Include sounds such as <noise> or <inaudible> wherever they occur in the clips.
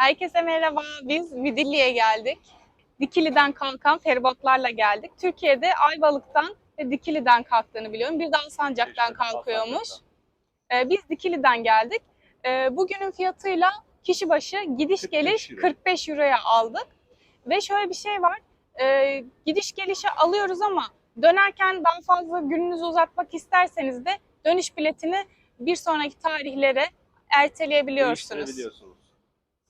Herkese merhaba. Biz Midilli'ye geldik. Dikili'den kalkan feribotlarla geldik. Türkiye'de Ayvalık'tan ve Dikili'den kalktığını biliyorum. Bir de Alsancak'tan kalkıyormuş. Ee, biz Dikili'den geldik. Ee, bugünün fiyatıyla kişi başı gidiş 45 geliş euro. 45 euroya aldık. Ve şöyle bir şey var. Ee, gidiş gelişe alıyoruz ama dönerken daha fazla gününüzü uzatmak isterseniz de dönüş biletini bir sonraki tarihlere erteleyebiliyorsunuz.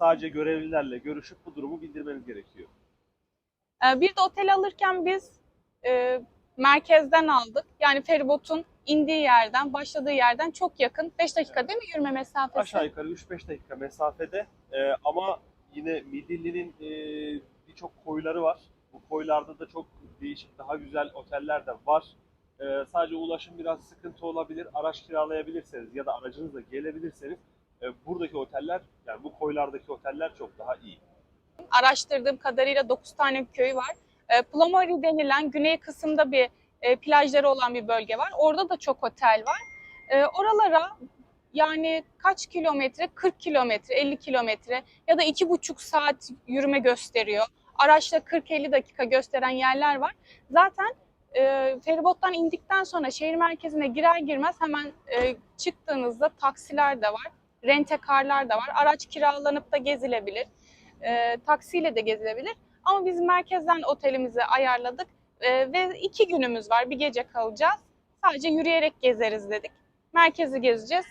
Sadece görevlilerle görüşüp bu durumu bildirmeniz gerekiyor. Ee, Bir de otel alırken biz e, merkezden aldık. Yani feribotun indiği yerden, başladığı yerden çok yakın. 5 dakika değil mi yürüme mesafesi? Aşağı yukarı 3-5 dakika mesafede e, ama yine Midilli'nin e, birçok koyları var. Bu koylarda da çok değişik, daha güzel oteller de var. E, sadece ulaşım biraz sıkıntı olabilir. Araç kiralayabilirseniz ya da aracınızla gelebilirseniz buradaki oteller, yani bu koylardaki oteller çok daha iyi. Araştırdığım kadarıyla 9 tane köyü var. E, Plomari denilen güney kısımda bir e, plajları olan bir bölge var. Orada da çok otel var. E, oralara yani kaç kilometre? 40 kilometre, 50 kilometre ya da iki buçuk saat yürüme gösteriyor. Araçla 40-50 dakika gösteren yerler var. Zaten e, feribottan indikten sonra şehir merkezine girer girmez hemen e, çıktığınızda taksiler de var. Rentekarlar da var. Araç kiralanıp da gezilebilir. E, taksiyle de gezilebilir. Ama biz merkezden otelimizi ayarladık E, ve iki günümüz var. Bir gece kalacağız. Sadece yürüyerek gezeriz dedik. Merkezi gezeceğiz.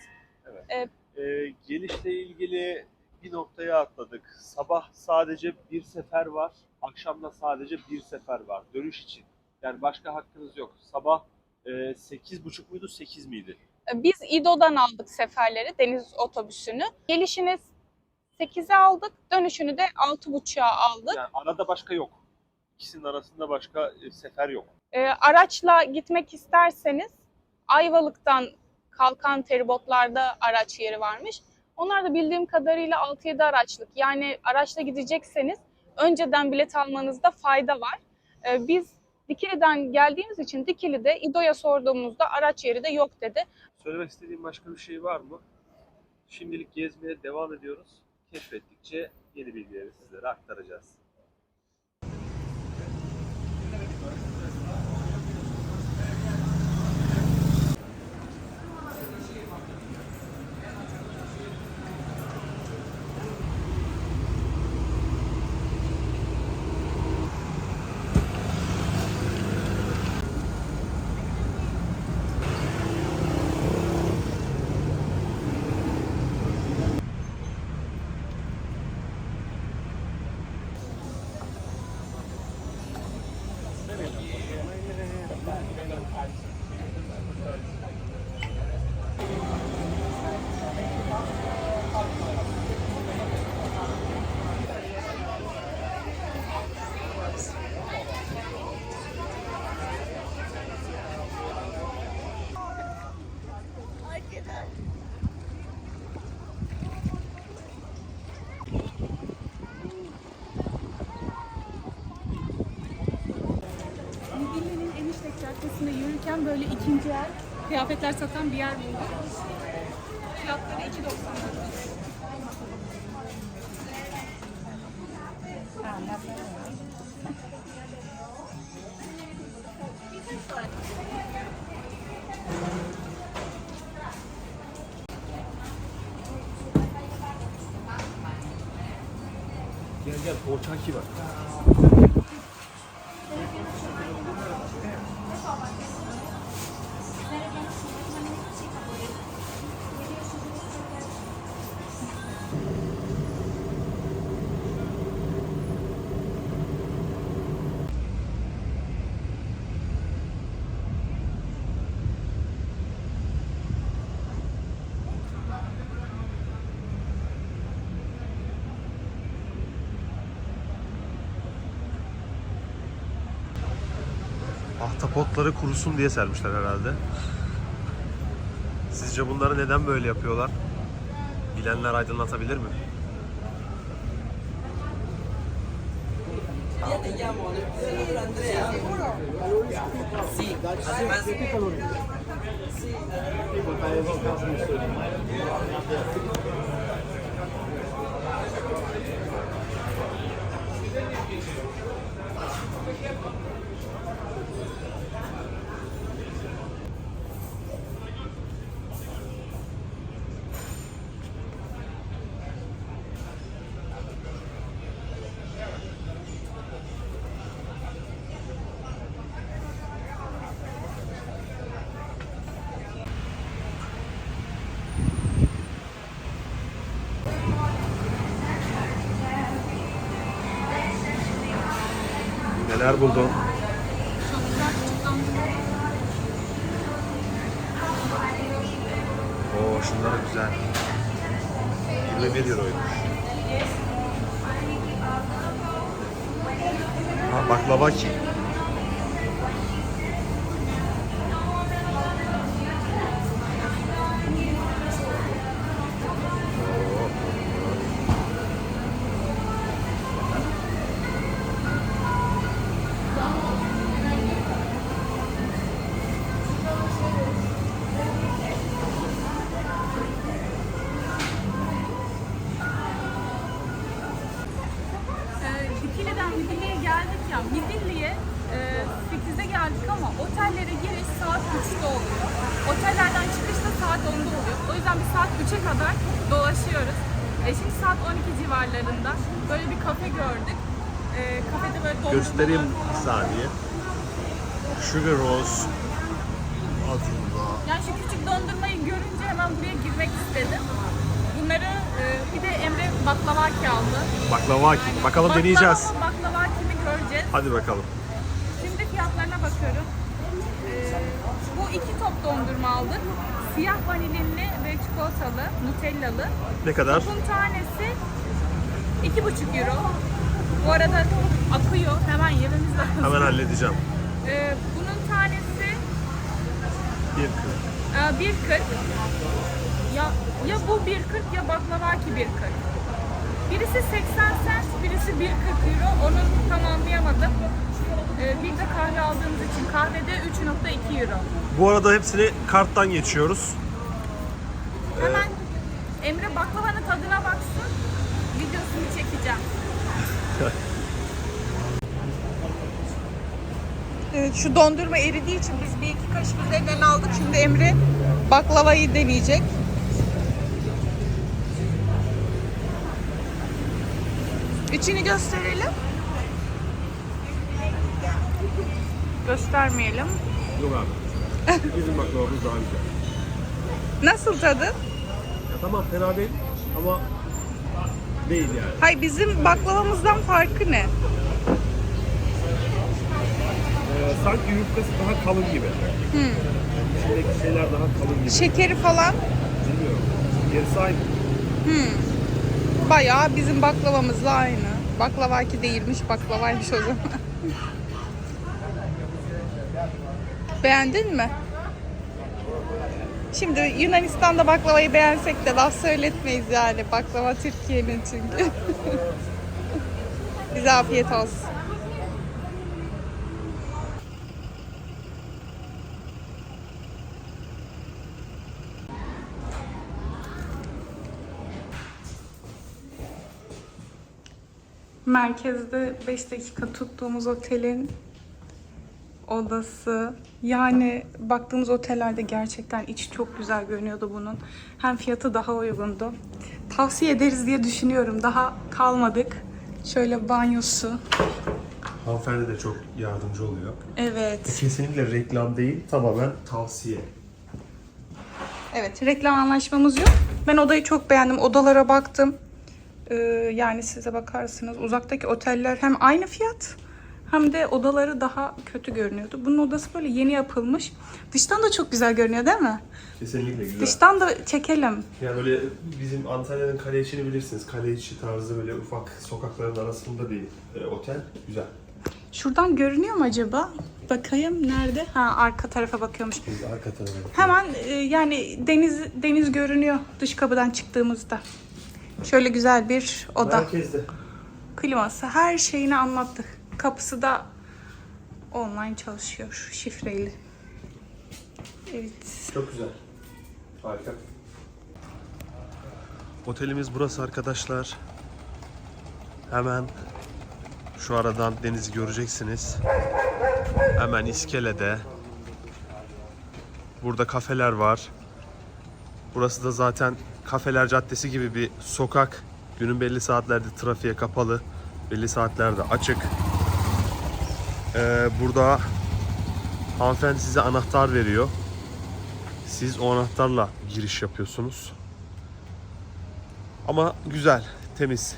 E, gelişle ilgili bir noktaya atladık. Sabah sadece bir sefer var, akşamda sadece bir sefer var dönüş için. Yani başka hakkınız yok. Sabah e, 8.30 muydu, 8 miydi? Biz İdo'dan aldık seferleri, deniz otobüsünü. Gelişini 8'e aldık, dönüşünü de 6.30'a aldık. Yani arada başka yok. İkisinin arasında başka e, sefer yok. E, araçla gitmek isterseniz Ayvalık'tan kalkan feribotlarda araç yeri varmış. Onlar da bildiğim kadarıyla 6-7 araçlık. Yani araçla gidecekseniz önceden bilet almanızda fayda var. E, biz Dikili'den geldiğimiz için Dikili'de İdo'ya sorduğumuzda araç yeri de yok dedi. Söylemek istediğim başka bir şey var mı? Şimdilik gezmeye devam ediyoruz. Keşfettikçe yeni bilgileri sizlere aktaracağız. Midilli'nin Caddesi'nde yürürken böyle ikinci el kıyafetler satan bir yer bulduk. Fiyatları 2.90. Gel gel poğaçaki var. Ahtapotları kurusun diye sermişler herhalde. Sizce bunları neden böyle yapıyorlar? Bilenler aydınlatabilir mi? Neler buldun? Oo şunlar güzel. 21 euroymuş. Ha baklava ki. Baklavaki aldı. Baklava ki. Bakalım Baklava deneyeceğiz. mı, Baklava kimi göreceğiz. Hadi bakalım. Şimdi fiyatlarına bakıyorum. Ee, bu iki top dondurma aldık. Siyah vanilinli ve çikolatalı, nutellalı. Ne kadar? Topun tanesi iki buçuk euro. Bu arada akıyor. Hemen yememiz lazım. Hemen halledeceğim. Ee, bunun tanesi Bir e, 1.40. Ya ya bu 1.40 ya baklavaki 1.40. Birisi 80 cent, birisi 1.40 euro. Onu tam anlayamadım. Ee, bir de kahve aldığımız için kahvede 3.2 euro. Bu arada hepsini karttan geçiyoruz. Hemen Emre baklavanın tadına baksın. Videosunu çekeceğim. <laughs> Evet, şu dondurma eridiği için biz bir iki kaşık üzerinden aldık. Şimdi Emre baklavayı deneyecek. İçini gösterelim. Göstermeyelim. Yok abi. <laughs> Bizim baklavamız daha güzel. Nasıl tadı? Ya tamam fena değil ama değil yani. Hay bizim baklavamızdan farkı ne? Ee, sanki yufkası daha kalın gibi. İçindeki şeyler daha kalın gibi. Şekeri falan Bilmiyorum. Gerisi aynı. Bayağı bizim baklavamızla aynı. Baklavaki değilmiş, baklavaymış o zaman. <laughs> Beğendin mi? Şimdi Yunanistan'da baklavayı beğensek de laf söyletmeyiz yani. Baklava Türkiye'nin çünkü. <laughs> Bize afiyet olsun. Merkezde 5 dakika tuttuğumuz otelin odası. Yani baktığımız otellerde gerçekten içi çok güzel görünüyordu bunun. Hem fiyatı daha uygundu. Tavsiye ederiz diye düşünüyorum. Daha kalmadık. Şöyle banyosu. Hanımefendi de çok yardımcı oluyor. Evet. Kesinlikle reklam değil, tamamen tavsiye. Evet, reklam anlaşmamız yok. Ben odayı çok beğendim. Odalara baktım. Ee, yani size bakarsınız uzaktaki oteller hem aynı fiyat hem de odaları daha kötü görünüyordu. Bunun odası böyle yeni yapılmış. Dıştan da çok güzel görünüyor değil mi? Kesinlikle güzel. Dıştan da çekelim. Yani böyle bizim Antalya'nın kale içini bilirsiniz. Kale içi tarzı böyle ufak sokakların arasında bir e, otel. Güzel. Şuradan görünüyor mu acaba? Bakayım nerede? Ha arka tarafa bakıyormuş. Biz arka tarafa Hemen e, yani deniz deniz görünüyor dış kapıdan çıktığımızda. Şöyle güzel bir oda. Merkezde. Kliması her şeyini anlattık. Kapısı da online çalışıyor şifreli. Evet. Çok güzel. Harika. Otelimiz burası arkadaşlar. Hemen şu aradan denizi göreceksiniz. Hemen iskelede. Burada kafeler var. Burası da zaten kafeler caddesi gibi bir sokak. Günün belli saatlerde trafiğe kapalı. Belli saatlerde açık. Ee, burada hanımefendi size anahtar veriyor. Siz o anahtarla giriş yapıyorsunuz. Ama güzel, temiz.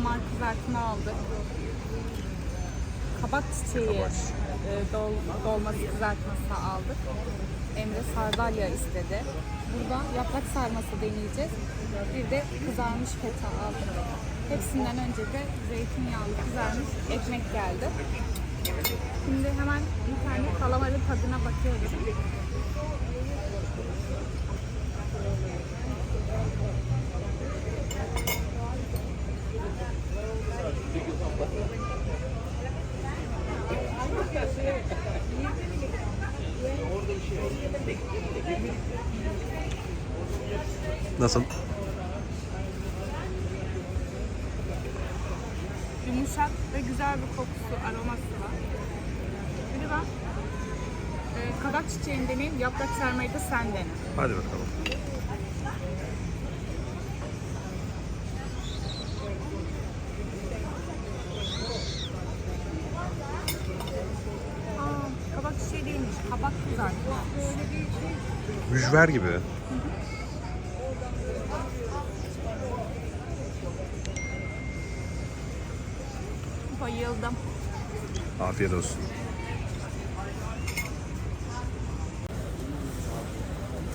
Kalamar kızartma aldık. Kabak çiçeği e, dol, dolması kızartması aldık. Emre sardalya istedi. Burada yaprak sarması deneyeceğiz. Bir de kızarmış feta aldık. Hepsinden önce de zeytinyağlı kızarmış ekmek geldi. Şimdi hemen bir tane kalamarın tadına bakıyoruz. Nasıl? yumuşak ve güzel bir kokusu, aroması var. Bir de ben e, kabak çiçeğini deneyeyim, yaprak sarmayı da sen dene. Hadi bakalım. Aa, kabak çiçeği değilmiş, kabak kızartma. Mücver gibi. Afiyet olsun.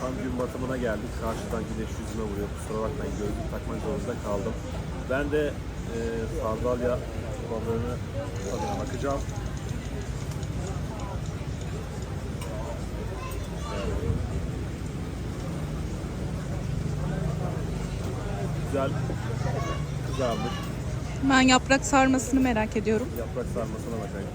Tam gün batımına geldik. Karşıdan güneş yüzüme vuruyor. Kusura bakmayın gözlük takmak zorunda kaldım. Ben de e, sardalya balığını tadına bakacağım. Güzel kızarmış. Ben yaprak sarmasını merak ediyorum. Yaprak sarmasına bakayım.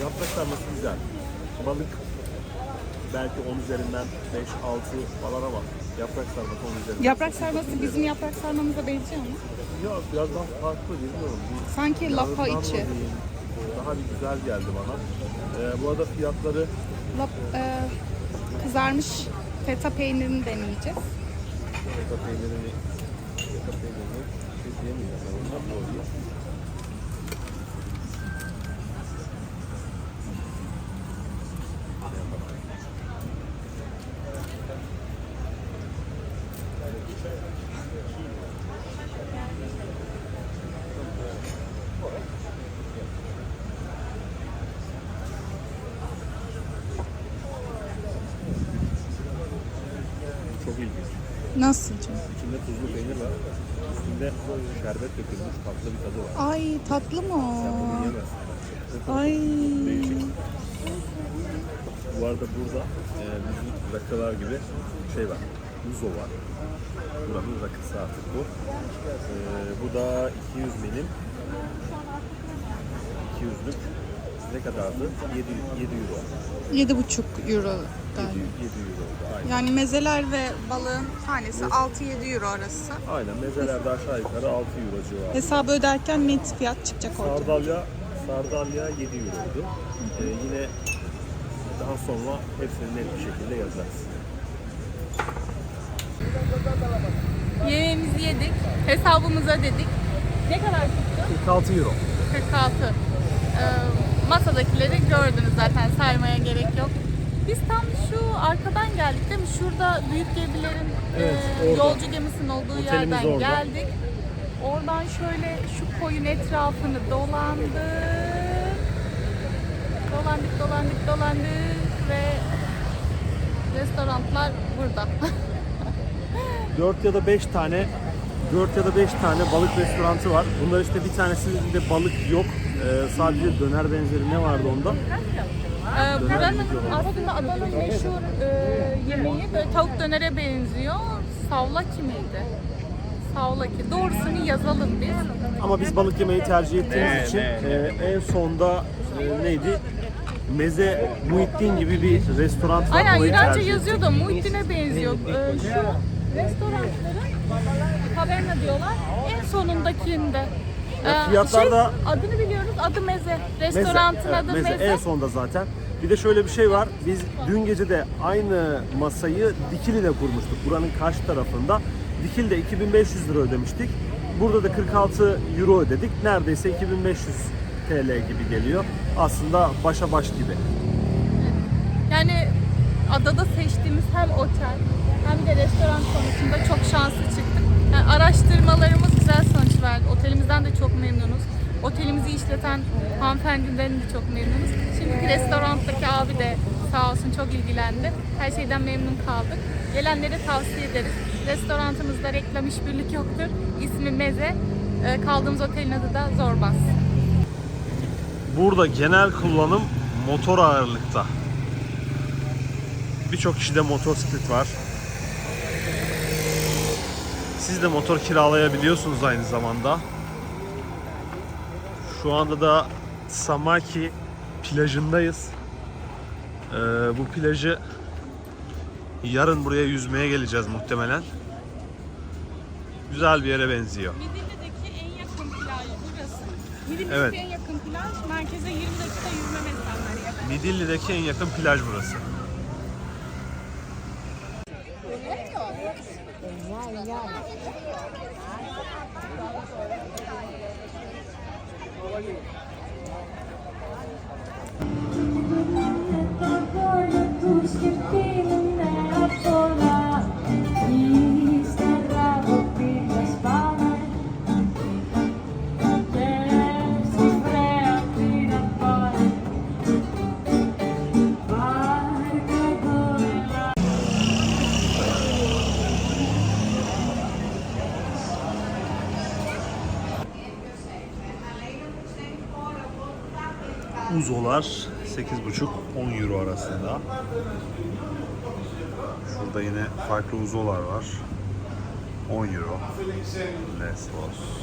Yaprak sarması güzel. Balık belki 10 üzerinden 5-6 falan ama yaprak sarması 10 üzerinden. Yaprak sarması bizim yaprak sarmamıza benziyor mu? Yok biraz daha farklı bilmiyorum. Bir Sanki lapa mı içi. diyeyim, Daha bir güzel geldi bana. Ee, bu arada fiyatları Lap, e, kızarmış feta peynirini deneyeceğiz. Feta peynirini, feta peynirini şey diyemeyeceğim. Ben ondan dolayı. Üstünde şerbet dökülmüş tatlı bir tadı var. Ay tatlı mı Sen bunu o? yiyemezsin. Ay. Değişik. Bu arada burada e, bizim rakılar gibi şey var. Uzo var. Buranın rakısı artık bu. E, bu da 200 milim. 200'lük ne kadardı? 7, 7 euro. 7,5 euro 7, galiba. 7 euro. Aynen. Yani mezeler ve balığın tanesi 6-7 euro arası. Aynen. Mezelerde aşağı yukarı 6 euro civarı. Hesabı öderken net fiyat çıkacak ortaya. Sardalya, sardalya 7 euroydu. Ee, yine daha sonra hepsini net bir şekilde yazarız. Yemeğimizi yedik. Hesabımızı ödedik. Ne kadar tuttu? 46 euro. 46. Ee, masadakileri gördünüz zaten saymaya gerek yok. Biz tam şu arkadan geldik değil mi? Şurada büyük gemilerin Evet, e, yolcu gemisinin olduğu Otelimiz yerden orada. geldik. Oradan şöyle şu koyun etrafını dolandık. Dolandık, dolandık, dolandık ve restoranlar burada. <laughs> 4 ya da 5 tane 4 ya da 5 tane balık restoranı var. Bunlar işte bir tanesinde balık yok. Ee, sadece döner benzeri ne vardı onda? Ee, buranın aslında adanın meşhur e, yemeği böyle tavuk dönere benziyor. Savlaki miydi? Savlaki. Doğrusunu yazalım biz. Ama biz balık yemeyi tercih ettiğimiz için e, en sonda e, neydi? Meze Muhittin gibi bir restoran var. Aynen Orayı tercih yazıyor da Muhittin'e benziyor. Ee, şu restoranların taverna diyorlar. En sonundakinde. Ya Ee, fiyatlar da- şey, adını biliyoruz. Adı Meze. Evet, adı meze. Meze. En sonda zaten. Bir de şöyle bir şey var. Biz dün gece de aynı masayı Dikili'de kurmuştuk. Buranın karşı tarafında. Dikili'de 2500 lira ödemiştik. Burada da 46 euro ödedik. Neredeyse 2500 TL gibi geliyor. Aslında başa baş gibi. Yani adada seçtiğimiz hem otel hem de restoran konusunda çok şanslı çıktık. Yani araştırmalarımız güzel sonuç verdi. Otelimizden de çok memnunuz. Otelimizi işleten hanımefendiden de çok memnunuz. Şimdiki restoranttaki abi de sağ olsun çok ilgilendi. Her şeyden memnun kaldık. Gelenlere tavsiye ederiz. Restoranımızda reklam işbirlik yoktur. İsmi Meze. Ee, Kaldığımız otelin adı da Zorbas. Burada genel kullanım motor ağırlıkta. Birçok kişide motosiklet var. Siz de motor kiralayabiliyorsunuz aynı zamanda. Şu anda da Samaki plajındayız. Ee, bu plajı yarın buraya yüzmeye geleceğiz muhtemelen. Güzel bir yere benziyor. Midilli'deki en yakın plaj burası. Midilli'deki Evet. en yakın plaj merkeze 20 dakika yürüme mesafeli. Midilli'deki en yakın plaj burası. Şurada yine farklı uzolar var. 10 euro. Lesbos.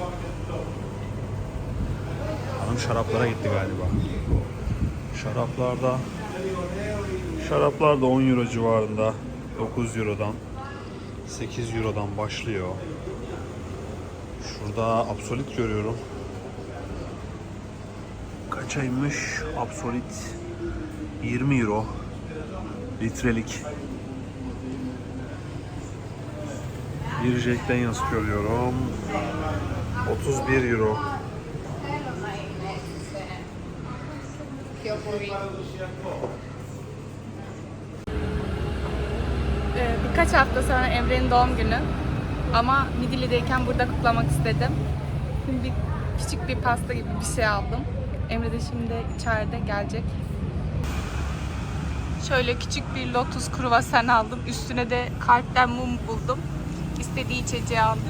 Hanım şaraplara gitti galiba. Şaraplarda Şaraplar da 10 euro civarında. 9 eurodan 8 eurodan başlıyor. Şurada Absolut görüyorum. Kaçaymış Absolut 20 euro litrelik bir Jack Daniels görüyorum 31 euro Ee, birkaç hafta sonra Emre'nin doğum günü. Ama Midilli'deyken burada kutlamak istedim. Şimdi küçük bir pasta gibi bir şey aldım. Emre de şimdi içeride gelecek. Şöyle küçük bir lotus kruvasan aldım. Üstüne de kalpten mum buldum. İstediği içeceği aldık.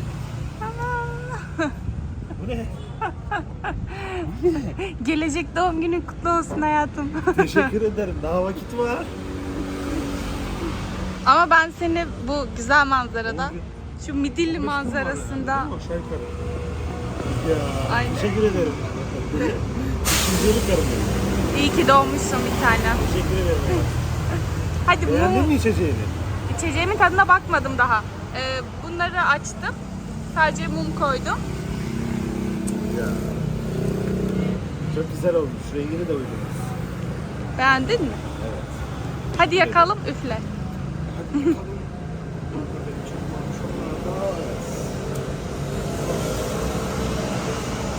Bu ne? <laughs> Gelecek doğum günün kutlu olsun hayatım. <laughs> Teşekkür ederim daha vakit var Ama ben seni bu güzel manzarada, şu Midilli manzarasında Aşağı yukarı Ya Aynen. teşekkür ederim İkinci karım benim iyi ki doğmuşsun bir tane. Teşekkür ederim Hadi Beğendin mum, mi içeceğini? içeceğimin tadına bakmadım daha. Ee, bunları açtım. Sadece mum koydum. Ya. Çok güzel olmuş. Rengini de uydunuz. Beğendin mi? Evet. Hadi yakalım üfle. Hadi yakalım.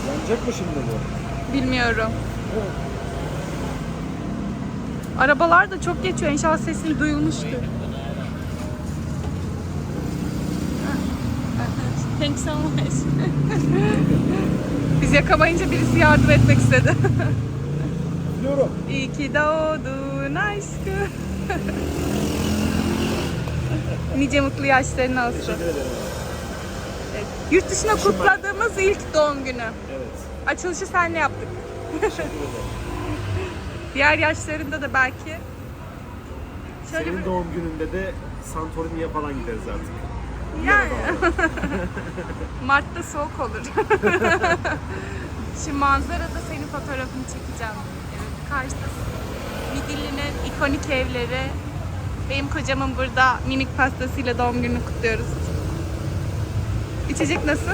Yanacak mı şimdi bu? Bilmiyorum. Evet. Arabalar da çok geçiyor. İnşallah sesini duyulmuştur. Thanks so much. Biz yakamayınca birisi yardım etmek istedi. Biliyorum. İyi ki doğdun aşkım. nice mutlu yaşların olsun. Teşekkür ederim. Evet. Yurt dışına kutladığımız ilk doğum günü. Evet. Açılışı senle yaptık. Teşekkür ederim. Diğer yaşlarında da belki. Şöyle Senin bir... doğum gününde de Santorini'ye falan gideriz artık. Yani. <laughs> Mart'ta soğuk olur. <laughs> Şimdi manzarada senin fotoğrafını çekeceğim. Evet, karşıda Midilli'nin ikonik evleri. Benim kocamın burada mimik pastasıyla doğum gününü kutluyoruz. İçecek nasıl?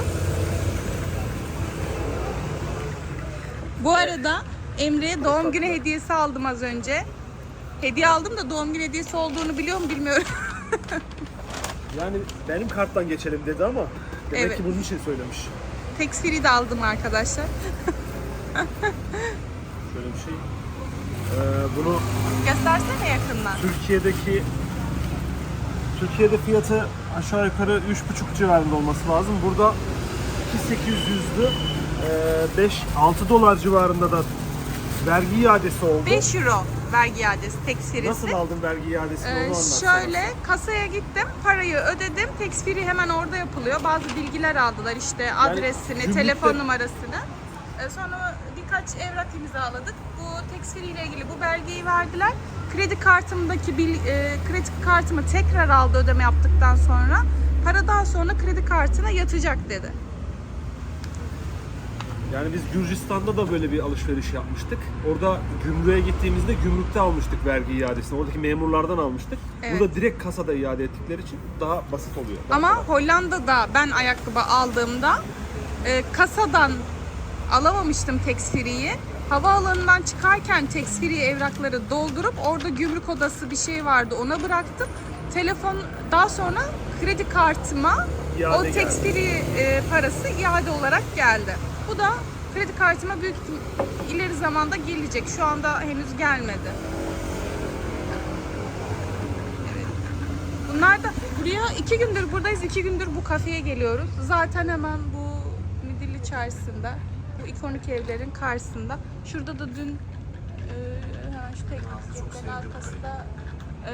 Bu arada Emre'ye doğum günü hediyesi aldım az önce. Hediye aldım da doğum günü hediyesi olduğunu biliyor mu bilmiyorum. <laughs> Yani benim karttan geçelim dedi ama demek Evet. ki bunun için söylemiş. Free de aldım arkadaşlar. Şöyle bir şey. Ee, bunu Göstersene yakından. Türkiye'deki Türkiye'de fiyatı aşağı yukarı 3,5 civarında olması lazım. Burada 2800'dü. Ee, 5 6 dolar civarında da vergi iadesi oldu. 5 euro vergi iadesi tax free'si. Nasıl aldın vergi iadesini Ee, onu şöyle kasaya gittim, parayı ödedim. Free hemen orada yapılıyor. Bazı bilgiler aldılar işte adresini, gümrükte- telefon numarasını. Ee, sonra birkaç evrak imzaladık. Bu free ile ilgili bu belgeyi verdiler. Kredi kartımdaki bil, e, kredi kartımı tekrar aldı ödeme yaptıktan sonra. Para daha sonra kredi kartına yatacak dedi. Yani biz Gürcistan'da da böyle bir alışveriş yapmıştık. Orada gümrüğe gittiğimizde gümrükte almıştık vergi iadesini. Oradaki memurlardan almıştık. Evet. Burada direkt kasada iade ettikleri için daha basit oluyor. Daha Ama kolay. Hollanda'da ben ayakkabı aldığımda e, kasadan alamamıştım free'yi. Havaalanından çıkarken free evrakları doldurup orada gümrük odası bir şey vardı ona bıraktım. Telefon daha sonra kredi kartıma İade o free e, parası iade olarak geldi. Bu da kredi kartıma büyük ileri zamanda gelecek. Şu anda henüz gelmedi. Bunlar da buraya iki gündür buradayız, iki gündür bu kafeye geliyoruz. Zaten hemen bu Midilli Çarşısı'nda, bu ikonik evlerin karşısında. Şurada da dün e, şu teknik arkasında e,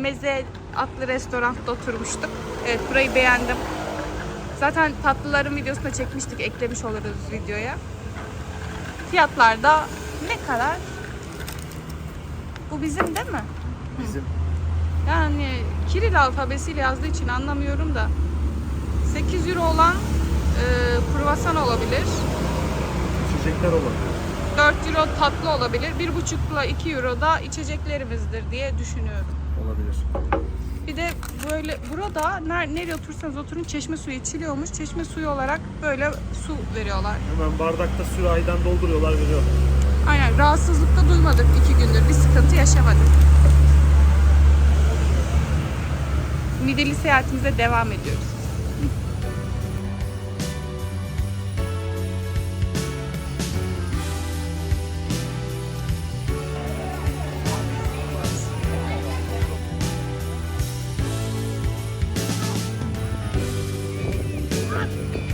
Meze adlı restoranda oturmuştuk. Evet burayı beğendim. Zaten tatlıların videosunu da çekmiştik, eklemiş oluruz videoya. Fiyatlar da ne kadar? Bu bizim değil mi? Bizim Yani Kiril alfabesiyle yazdığı için anlamıyorum da 8 euro olan e, kruvasan olabilir. içecekler olabilir. 4 euro tatlı olabilir. 1,5 ile 2 euro da içeceklerimizdir diye düşünüyorum. Olabilir. Bir de böyle burada ner, nereye otursanız oturun çeşme suyu içiliyormuş. Çeşme suyu olarak böyle su veriyorlar. Hemen bardakta sürahiden dolduruyorlar veriyorlar. Aynen rahatsızlıkta duymadık iki gündür. Bir sıkıntı yaşamadık. Midilli seyahatimize devam ediyoruz. Midilli Müzesi